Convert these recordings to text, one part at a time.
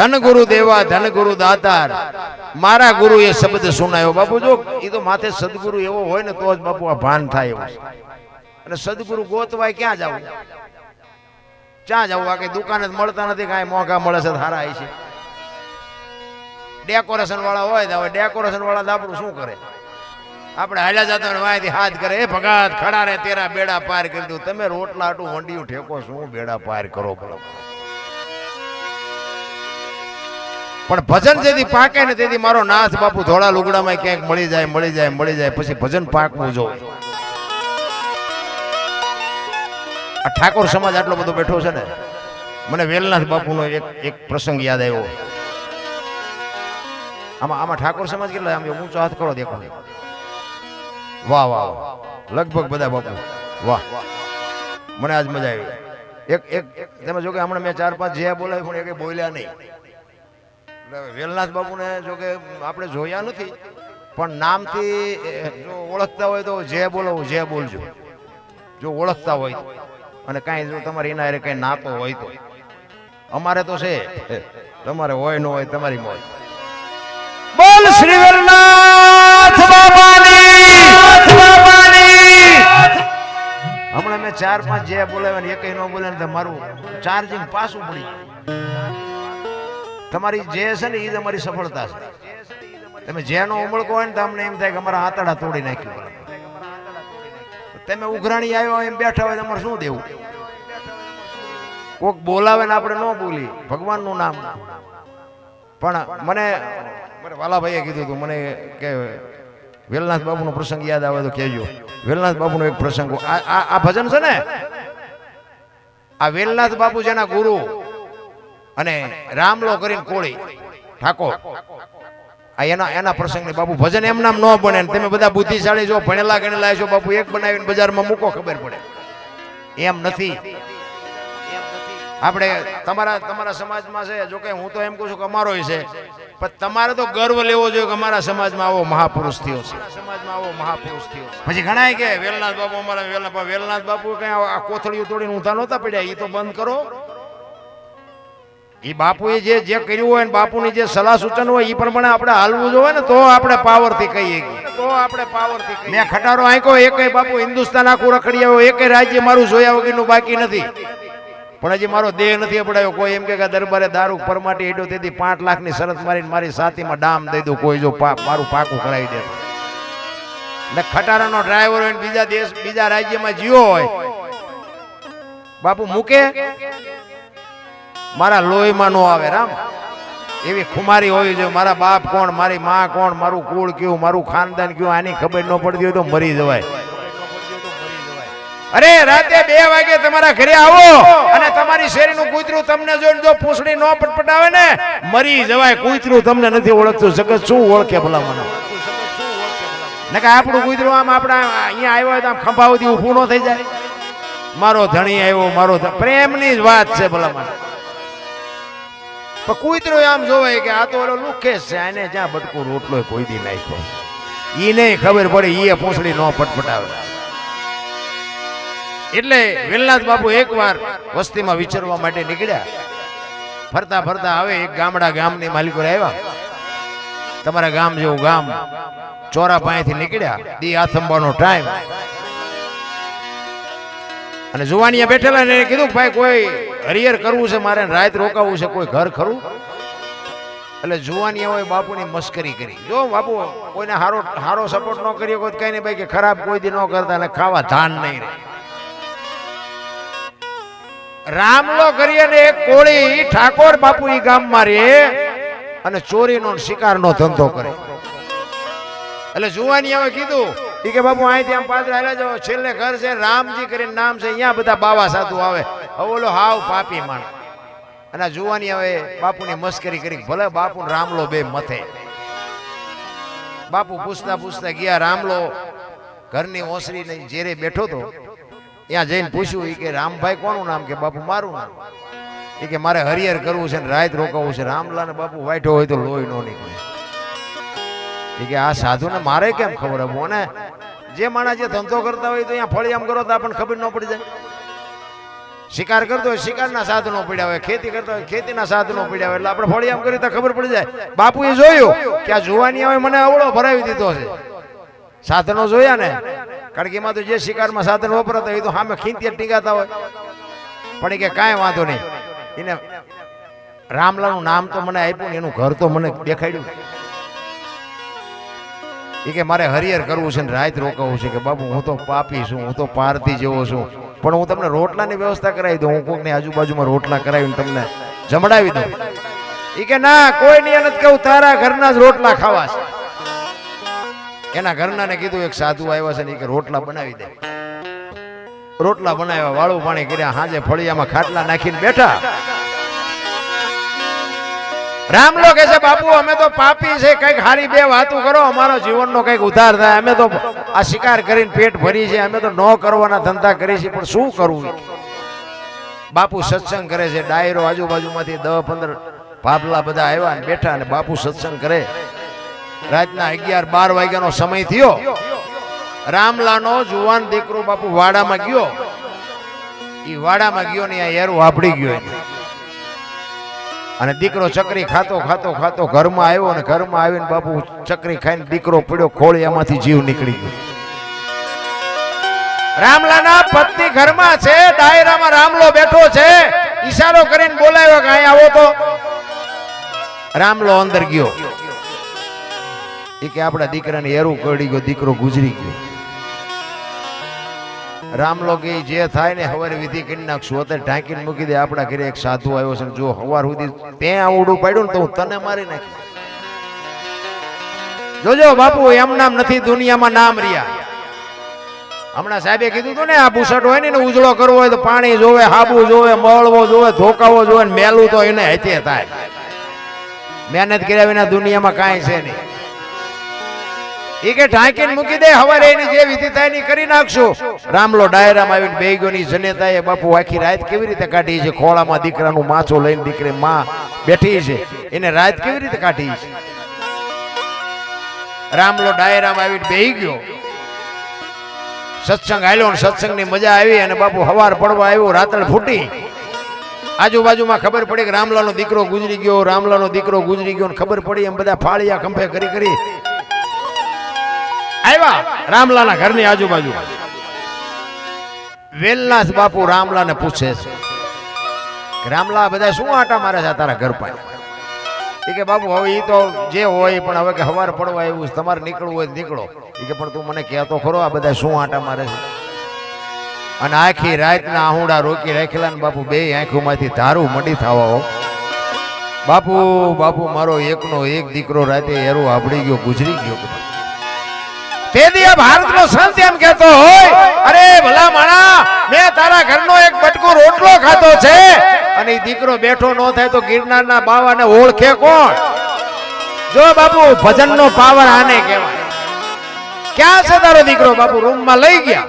ધન ગુરુ દેવા, ધન ગુરુ દાતાર. મારા ગુરુ એ શબ્દ સુનાયો. બાપુ જો એ તો માથે સદગુરુ એવો હોય ને, તો જ બાપુ આ ભાન થાય એવું. અને સદગુરુ ગોતવાય ક્યાં જવું? ક્યાં જવું? આ કઈ દુકાને મળતા નથી, કાંઈ મોંઘા મળે છે સારા છે. ડેકોરેશન વાળા હોય તો હવે ડેકોરેશન વાળા આપણું શું કરે? આપણે હાલ્યા જતા હોય વાંયથી હાથ કરે. એ ભગાત, ખડા રે, તેરા બેડા પાર કરી દઉં. તમે રોટલા આટું વંડિયું ઠેકો, શું બેડા પાર કરો બોલો પણ ભજન જેથી પાકે ને તેથી મારો નાથ બાપુ ધોળા લુગડામાં ક્યાંક મળી જાય મળી જાય મળી જાય, પછી ભજન પાકવું જો. આ ઠાકોર સમાજ આટલો બધો બેઠો છે ને, મને વેલનાથ બાપુનો એક એક પ્રસંગ યાદ આવ્યો. આમાં આમાં ઠાકોર સમાજ કેટલા આમ ઊંચો હાથ કરો દેખો. વાહ વાહ. લગભગ બધા બાપુ. વાહ. મને આજ મજા આવી. એક એક તમે જો કે હમણાં મેં ચાર, પાંચ જે બોલાવ્યું પણ એ બોલ્યા નહીં. વેલનાથ બાપુને જો કે આપણે જોયા નથી, પણ નામથી જો ઓળખતા હોય તો જે બોલો જે બોલજો. જો ઓળખતા હોય અને કાંઈ જો તમારે એના હારે કંઈ નાતો હોય તો. અમારે તો છે, તમારે હોય ન હોય તમારી મોજ બોલ શ્રી વેલનાથ બાબાની હમણાં મેં ચાર પાંચ જે બોલાવ્યા ને એકય ન બોલે ને મારું ચાર્જિંગ પાછું પડી. તમારી જે છે ને એ તમારી સફળતા છે. તમે જેનો ઉમળકો હોય ને તમને એમ થાય કે અમારા આંતડા તોડી નાખ્યું. તમે ઉઘરાણી આવ્યો એમ બેઠા હોય તમારે શું દેવું? કોક બોલાવે ને આપણે ન બોલી ભગવાનનું નામ. પણ મને વાલાભાઈએ કીધું હતું, મને કે વેલનાથ બાબુનો પ્રસંગ યાદ આવે તો કહેજો. વેલનાથ બાબુનો એક પ્રસંગ. આ ભજન છે ને? આ વેલનાથ બાબુ જેના ગુરુ અને રામલો કરીને કોળી. ઠાકોર. આ એના એના પ્રસંગની બાપુ ભજન એમ નામ ન બને તમે બધા બુદ્ધિશાળી છો, ભણેલા ગણેલા છો, બાપુ એક બનાવીને બજારમાં મૂકો, ખબર પડે. એમ નથી. આપણે તમારા તમારા સમાજમાં છે, જો કે હું તો એમ કહું છું કે અમારો છે, પણ તમારે તો ગર્વ લેવો જોઈએ કે અમારા સમાજમાં આવો મહાપુરુષ થયો છે. સમાજમાં આવો મહાપુરુષ થયો. પછી ઘણાય કે વેલનાથ બાપુ અમારા વેલનાથ વેલનાથ બાપુ કઈ આ કોથળીઓ તોડીને ઊંધા નહોતા પડ્યા એ તો બંધ કરો. એ બાપુએ જે જે કર્યું હોય ને બાપુની જે સલાહ સૂચન હોય એ પ્રમાણે આપણે હાલવું જોઈએ ને તો આપણે પાવરથી કહીએ તો આપણે પાવરથી મેં ખટારો આંક્યો એકેય બાપુ હિન્દુસ્તાન આખું રખડી આવ્યો એકેય રાજ્ય મારું જોયા વગરનું બાકી નથી. પણ હજી મારો દેહ નથી અપડાયો. કોઈ એમ કે દરબારે દારૂ પરમાટી હેડ્યો તેથી પાંચ લાખની શરત મારીને મારી સાતીમાં ડામ દઈ દઉં કોઈ જો મારું પાકું કરાવી દે. ને ખટારાનો ડ્રાઈવર હોય બીજા દેશ બીજા રાજ્યમાં જીવો હોય બાપુ મૂકે? મારા લોહીમાં નો આવે, રામ. એવી ખુમારી હોવી જોઈએ. મારા બાપ કોણ, મારી માં કોણ, મારું કુળ કયું, મારું ખાનદાન કયું, આની ખબર ન પડતી હોય તો મરી જવાય. અરે, રાતે બે વાગે તમારા ઘરે આવો અને તમારી શેરીનું કૂતરું તમને જોઈને જો પૂંછડી ન પટપટાવે ને, મરી જવાય. કૂતરું તમને નથી ઓળખતું. જગત શું ઓળખે ભલા મને ને કે આપણું કૂતરું આમ આપણા અહીંયા આવ્યો હોય તો આમ ખંભાવતી ઊભું ન થઈ જાય. મારો ધણી આવ્યો, મારો પ્રેમની જ વાત છે ભલા મને પણ કૂતરું આમ જોવે કે આ તો ઓલો લુખેશ છે, આને જ્યાં બટકું રોટલો કોઈ દી નાખ્યો. ઈ નહીં ખબર પડે, ઈ પૂંછડી ન પટપટાવે. એટલે વેલનાથ બાપુ એકવાર વસ્તીમાં વિચરવા માટે નીકળ્યા. ફરતા ફરતા આવે એક ગામડા ગામની માલિકો આવ્યા તમારા ગામ જેવું ગામ ચોરા પાસેથી નીકળ્યા. દી આથંબાનો ટાઈમ અને જુવાનિયા બેઠેલા ને કીધું ભાઈ, કોઈ હરિયર કરવું છે મારે રાત રોકાવું છે, કોઈ ઘર ખરું? એટલે જુવાનિયાઓએ બાપુની મસ્કરી કરી. જો બાપુ, કોઈને હારો હારો સપોર્ટ ન કર્યો કોઈ કઈ નહીં, ભાઈ, કે ખરાબ કોઈ દી ન કરતા અને ખાવા ધાન નહીં રામલો કરીએ ને એક કોળી ઠાકોર બાપુ ઈ ગામમાં રહે અને ચોરીનો શિકારનો ધંધો કરે. એટલે જુવાનિયાઓએ કીધું કે બાપુ, અહીંથી આમ પાત્ર હાલ્યા જાઓ. છેલ્લે ઘર છે, રામજી કરીને નામ છે અહીંયા બધા બાવા સાધુ આવે. હવે ઓલો હાવ પાપી માણ અને આ હવે બાપુની મસ્કરી કરી, ભલે બાપુ રામલો બે મથે. બાપુ પૂછતા પૂછતા ગયા, રામલો ઘરની ઓસરી નહીં જેરે બેઠો તો, ત્યાં જઈને પૂછ્યું એ કે રામભાઈ કોનું નામ? કે બાપુ મારું નામ? એ કે મારે હરિહર કરવું છે ને રાત રોકાવું છે. રામલા ને બાપુ વાઈટો હોય તો લોહી નો નીકળે. કે આ સાધુને મારે કેમ ખબર હવે? મને જે માણસ જે ધંધો કરતા હોય તો અહીંયા ફળી આમ કરો તો આપણને ખબર ન પડી જાય. શિકાર કરતો હોય શિકારના સાધનો પડ્યા હોય, ખેતી કરતો હોય ખેતીના સાધનો પડ્યા હોય, એટલે આપણે ફળી આમ કરી તો ખબર પડી જાય. બાપુએ જોયું કે આ જુવાની આવે મને અવળો ભરાવી દીધો છે. સાધનો જોયા ને, કારણ કે એમાં તો જે શિકારમાં સાધન વપરાતા હોય તો સામે ખીંતિયા ટીંગાતા હોય. પણ કે કાંઈ વાંધો નહીં. એને રામલાનું નામ તો મને આપ્યું એનું ઘર તો મને દેખાડ્યું. એ કે મારે હરિયર કરવું છે ને રાત રોકાવું છે કે બાપુ હું તો પાપી છું, હું તો પારતી જેવો છું. પણ હું તમને રોટલાની વ્યવસ્થા કરાવી દઉં, હું કોઈકની આજુબાજુમાં રોટલા કરાવીને તમને જમડાવી દઉં. એ કે ના, કોઈ નહીં નથી કહું, તારા ઘરના જ રોટલા ખાવા છે. એના ઘરનાને કીધું, એક સાધુ આવ્યા છે ને કે રોટલા બનાવી દે. રોટલા બનાવ્યા, વાળું પાણી કર્યા, હાજે ફળિયામાં ખાટલા નાખીને બેઠા. રામલો કે છે, બાપુ, અમે તો પાપી છે, કંઈક હારી બે વાતો કરો, અમારો જીવનનો કંઈક ઉધાર થાય. અમે તો આ શિકાર કરીને પેટ ભરી છે, અમે તો ન કરવાના ધંધા કરી છે પણ શું કરવું? બાપુ સત્સંગ કરે છે, ડાયરો આજુબાજુમાંથી દસ પંદર ભાભલા બધા આવ્યા ને બેઠા અને બાપુ સત્સંગ કરે. રાતના અગિયાર બાર વાગ્યાનો સમય થયો. રામલાનો જુવાન દીકરો બાપુ વાડામાં ગયો. એ વાડામાં ગયો ને આ એરું વાપડી ગયો એને. અને દીકરો ચકરી ખાતો ખાતો ખાતો ઘરમાં આવ્યો અને ઘરમાં આવીને બાપુ ચકરી ખાઈને દીકરો પડ્યો, ખોળી એમાંથી જીવ નીકળી ગયો. રામલાના પત્ની ઘરમાં છે, ડાયરામાં રામલો બેઠો છે. ઈશારો કરીને બોલાવ્યો કે અહીં આવો તો. રામલો અંદર ગયો. એ કે આપણા દીકરાને એરું કરડી ગયો, દીકરો ગુજરી ગયો. રામલો કે ઈ જે થાય ને હવારે વિધિ કરી નાખશું. ઢાંકીને મૂકી દે, આપણા ઘરે એક સાધુ આવ્યો છે જો હવાર સુધી તે આવડું પાડ્યું ને તો હું તને મારી નાખી જોજો બાપુ, એમ નામ નથી, દુનિયામાં નામ રહ્યા. હમણાં સાહેબે કીધું હતું ને, આ બુસટ હોય ને ઉજળો કરવો હોય તો પાણી જોવે, હાબુ જોવે, મળવો જોવે, ધોકાવો જોવે મેલું તો એને હેચે થાય. મહેનત કર્યા વિના દુનિયામાં કાંઈ છે નહીં. કે ઢાંકીને મૂકી દે હવારે એની જે વિધિ થાયની કરી નાખશું. રામલો ડાયરામાં આવીને બે જનેતા એ બાપુ આખી રાત કેવી રીતે કાઢી છે? ખોળામાં દીકરાનું માછો લઈને દીકરી માં બેઠી છે. એને રાત કેવી રીતે કાઢી? છે રામલો ડાયરામાં આવીને બે ગયો સત્સંગ આવ્યો ને સત્સંગની મજા આવી અને બાપુ હવાર પડવા આવ્યો રાતળ ફૂટી. આજુબાજુમાં ખબર પડી કે રામલાનો દીકરો ગુજરી ગયો રામલાનો દીકરો ગુજરી ગયો ને ખબર પડી એમ બધા ફાળિયા ખંભે કરી કરી આવ્યા રામલાના ઘરની આજુબાજુ. વેલનાથ બાપુ રામલાને પૂછે છે રામલા બધા શું આટા મારે છે તારા ઘર પાસે? એ કે, બાપુ, હવે એ તો જે હોય, પણ હવે કે હવાર પડવા એવું તમારે નીકળવું હોય નીકળો. એ કે, પણ તું મને કહેતો ખરો, આ બધા શું આટા મારે છે? અને આખી રાતના આહુડા રોકી રાખેલા ને બાપુ બે આંખોમાંથી ધારું મડી થવા બાપુ બાપુ, મારો એકનો એક દીકરો રાતે એરો આપડી ગયો, ગુજરી ગયો. તે દિયા ભારતનો સંત એમ કહેતો હોય, અરે ભલા માણા, મેં તારા ઘરનો એક બટકો રોટલો ખાતો છે. અને દીકરો બેઠો ન થાય તો ગિરનારના બાવાને ઓળખે કોણ? જો બાપુ, ભજનનો પાવર આને કહેવાય. ક્યાં છે તારો દીકરો? બાપુ, રૂમમાં લઈ ગયા.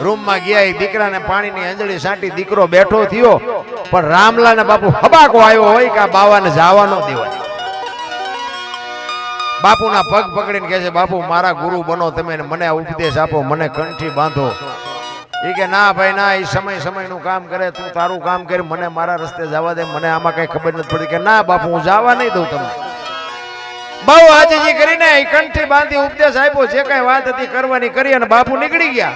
રૂમમાં ગયા એ દીકરાને પાણીની અંજળી સાંટી દીકરો બેઠો થયો. પણ રામલાને બાપુ હબાકો આવ્યો હોય કે આ બાવાને જવા ન દેવાય. બાપુના પગ પકડીને કહે છે, બાપુ, મારા ગુરુ બનો, તમે મને ઉપદેશ આપો, મને કંઠી બાંધો. એ કે, ના ભાઈ, ના એ સમય સમયનું કામ કરે, તું તારું કામ કરી, મને મારા રસ્તે જવા દે, મને આમાં કઈ ખબર નથી પડી કે, ના બાપુ, હું જવા નહીં દઉં તમને. બહુ હાજીજી કરીને એ કંઠી બાંધી ઉપદેશ આપ્યો, જે કઈ વાત હતી કરવાની કરી અને બાપુ નીકળી ગયા.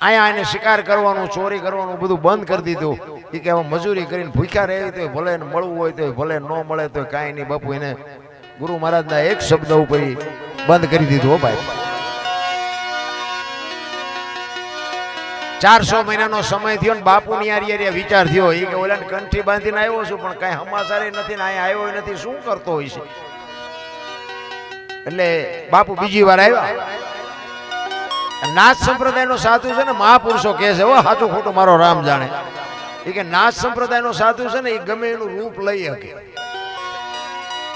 અહીંયા એને શિકાર કરવાનું, ચોરી કરવાનું બધું બંધ કરી દીધું. એ કે મજૂરી કરીને ભૂખ્યા રહેવી તો ભલે એને મળવું હોય તો ભલે ન મળે તો કાંઈ નહીં બાપુ, એને ગુરુ મહારાજના એક શબ્દ ઉપર બંધ કરી દીધું ભાઈ. ચારસો મહિનાનો સમય થયો ને બાપુની યારી યારી વિચાર થયો. એ કે ઓલા કંઠી બાંધીને આવ્યો છું, પણ કઈ હમાસારે નથી ને અહીંયા આવ્યો નથી, શું કરતો હોય છે? એટલે બાપુ બીજી વાર આવ્યા. નાથ સંપ્રદાયનો સાધુ છે ને મહાપુરુષો કહે છે ઓ સાચું ખોટું મારો રામ જાણે. એ કે નાથ સંપ્રદાયનો સાધુ છે ને એ ગમે એનું રૂપ લઈ શકે.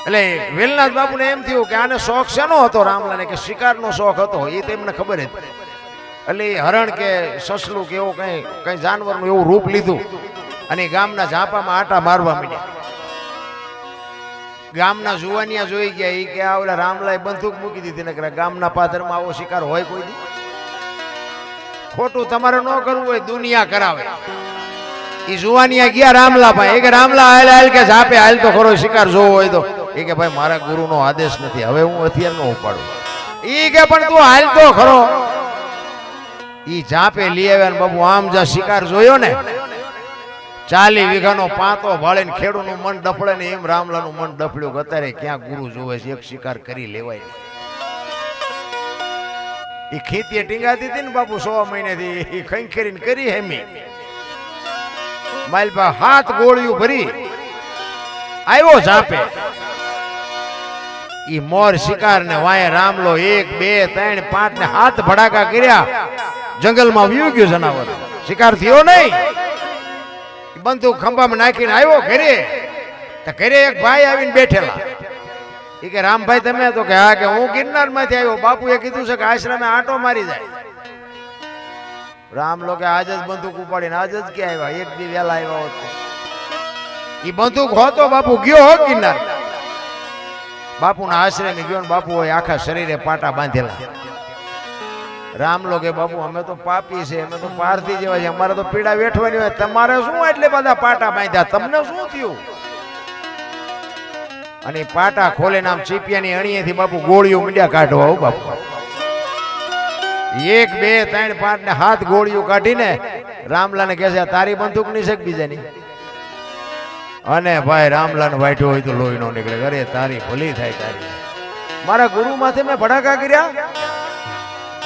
એટલે વેલનાથ બાપુને એમ થયું કે આને શોખ શેનો હતો રામલાને કે શિકારનો શોખ હતો? એ તો એમને ખબર હતી એટલે હરણ કે સસલું કે એવું કઈ કઈ જાનવરનું એવું રૂપ લીધું અને ગામના ઝાંપામાં આટા મારવા માંડ્યા. ગામના જુવાનિયા જોઈ ગયા. એ કે આ ઓલા રામલાએ બંદૂક મૂકી દીધી. ને ગામના પાદરમાં આવો શિકાર હોય કોઈ દી. ખોટું તમારે ન કરવું હોય, દુનિયા કરાવે. એ જુવાનિયા ગયા રામલા ભાઈ કે રામલા હાલ હાલ કે ઝાપે હાલ તો ખરો શિકાર જોવો હોય તો. એ કે ભાઈ, મારા ગુરુનો આદેશ નથી. હવે હું હથિયાર નો ઉપાડું. ઈ કે પણ તું હાલતો ખરો. ઈ જાપે લઈ આવ્યા ને બાબુ આમ જા શિકાર જોયો ને. ચાલી વીઘાનો પાંતો ભાળીને ખેડૂનું મન ડફળે ને એમ રામલાનું મન ડફળ્યું અત્યારે ક્યાં ગુરુ જોવે છે? એક શિકાર કરી લેવાય એ ખેતી ટીંગાતી હતી ને બાપુ સો મહિનેથી. એ ખંખેરીને કરી હેમી. માલ પા હાથ ગોળિયું ભરી. આવ્યો ઝાપે ઈ મોર શિકાર ને વાય રામલો એક, બે, ત્રણ પાંચ ને હાથ ભડાકા કર્યા. જંગલમાં વ્યુ ગયું જનાવર. શિકાર થયો નહીં. બંદૂક ખંભામાં નાખીને આવ્યો ઘરે. તો ઘરે એક ભાઈ આવીને બેઠેલા. એ કે રામભાઈ તમે તો કે, હા, કે હું ગિરનારમાંથી આવ્યો. બાપુએ કીધું છે કે આશ્રમે આંટો મારી જાય રામ લોકો આજ જ બંદૂક ઉપાડીને આજ જ ક્યાં આવ્યા? એક દી વેલા આવ્યા હોત એ બંદૂક હોતો બાપુ ગયો હો ગિરનાર બાપુના આશ્રમે ગયો બાપુ હોય આખા શરીરે પાટા બાંધેલા. રામ લોકે બાપુ, અમે તો પાપી છે, અમે તો પારથી જેવા છે અમારે તો પીડા વેઠવાની હોય. તમારે શું એટલે બધા પાટા બાંધ્યા? તમને શું થયું? અને પાટા ખોલે નામ ચીપિયાની અણીએથી બાપુ ગોળીઓ મીંડ્યા કાઢવા આવું બાપુ. એક, બે, ત્રણ, પાંચ ને હાથ ગોળીઓ કાઢીને રામલાને કહે છે તારી બંદૂક નહીં છે બીજાની? અને ભાઈ રામલાલ વાટ્યો હોય તો લોહી નો નીકળે. અરે, તારી ભલી થાય તારી. મારા ગુરુ માથે મેં ભડાકા કર્યા?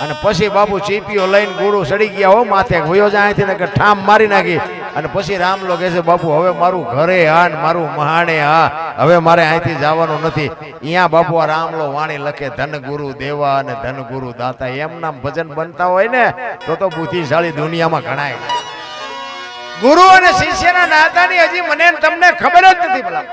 અને પછી બાપુ ચીપીઓ લઈને ગુરુ સડી ગયા હો માથે. હોયો જાય અહીંથી કે ઠામ મારી નાખી. અને પછી રામલો કહે છે, બાપુ, હવે મારું ઘરે હા ને મારું મહાણે હા હવે મારે અહીંથી જવાનું નથી. અહીંયા બાપુ આ રામલો વાણી લખે, ધન ગુરુ દેવા અને ધન ગુરુ દાતા. એમ નામ ભજન બનતા હોય ને, તો તો બુદ્ધિશાળી દુનિયામાં ગણાય ગુરુ અને શિષ્યના નાતાની હજી મને તમને ખબર જ નથી ભલા.